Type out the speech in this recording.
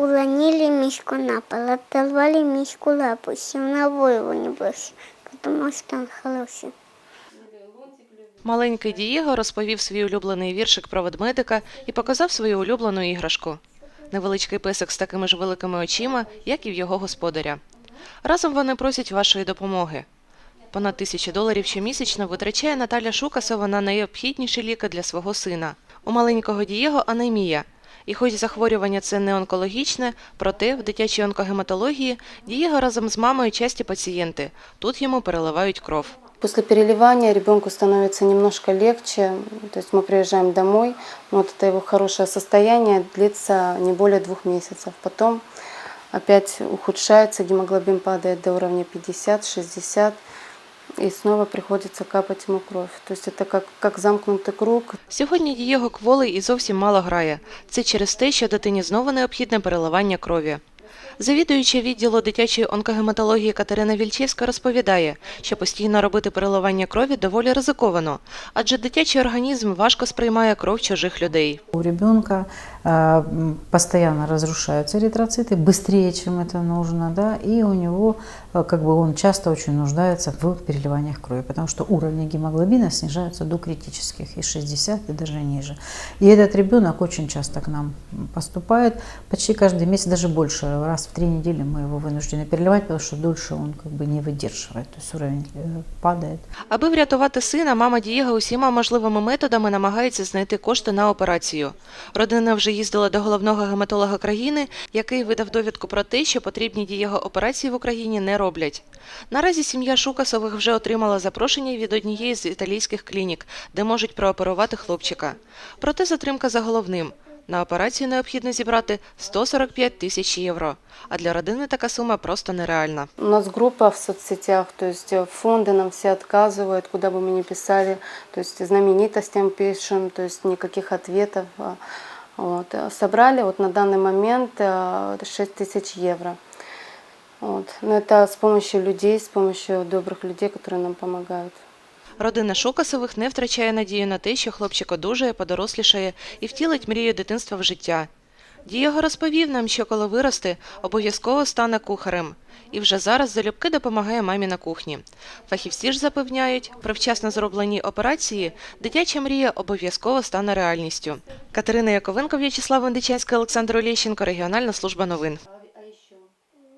уронили мишку на пол, оторвали мишку лапу, сильно его не больше, потому что он хороший. Маленький Дієго розповів свій улюблений віршик про ведмедика і показав свою улюблену іграшку. Невеличкий песик з такими ж великими очима, як і в його господаря. Разом вони просять вашої допомоги. Понад тисячу доларів щомісячно витрачає Наталя Шукасова на найобхідніші ліки для свого сина. У маленького Дієго анемія. І хоч захворювання це не онкологічне, проте в дитячій онкогематології Дієго разом з мамою часті пацієнти. Тут йому переливають кров. После переливания ребенку становится немножко легче, то есть мы приезжаем домой, вот это его хорошее состояние длится не более двух месяцев. Потом опять ухудшается, гемоглобин падает до уровня 50-60, и снова приходится капать ему кровь. То есть это как, как замкнутый круг, Сьогодні Дієго кволий і зовсім мало грає. Це через те, що дитині знову необхідне переливання крові. Завідуюча відділу дитячої онкогематології Катерина Вільчевська розповідає, що постійно робити переливання крові доволі ризиковано, адже дитячий організм важко сприймає кров чужих людей. У ребенка э, м, постоянно разрушаются эритроциты быстрее, чем это нужно, да, и у него э, как бы он часто очень нуждается в переливаниях крови, потому что уровни гемоглобина снижаются до критических, и 60, и даже ниже. И этот ребенок очень часто к нам поступает, почти каждый месяц, даже больше, раз в три недели мы его вынуждены переливать, потому что дольше он как бы не выдерживает, то есть уровень э, падает. Аби врятувати сина, мама Дієго усіма можливими методами намагається знайти кошти на операцію. Родина вже їздила до головного гематолога країни, який видав довідку про те, що потрібні Дієго операції в Україні не роблять. Наразі сім'я Шукасових вже отримала запрошення від однієї з італійських клінік, де можуть прооперувати хлопчика. Проте затримка за головним. На операцію необхідно зібрати 145 тисяч євро, а для родини така сума просто нереальна. У нас группа в соцсетях, то есть э, фонды нам все отказывают, куда бы мы ни писали, то есть знаменитостям пишем, то есть никаких ответов. а, Вот. Э, Собрали вот на данный момент 6 тысяч евро. Вот. Но это с помощью людей, с помощью добрых людей, которые нам помогают. Родина Шукасових не втрачає надію на те, що хлопчик одужає, подорослішає і втілить мрію дитинства в життя. Дієго розповів нам, що коли виросте, обов'язково стане кухарем. І вже зараз залюбки допомагає мамі на кухні. Фахівці ж запевняють, при вчасно зробленій операції дитяча мрія обов'язково стане реальністю. Катерина Яковенко, В'ячеслав Вендичанський, Олександр Олєщенко, Регіональна служба новин.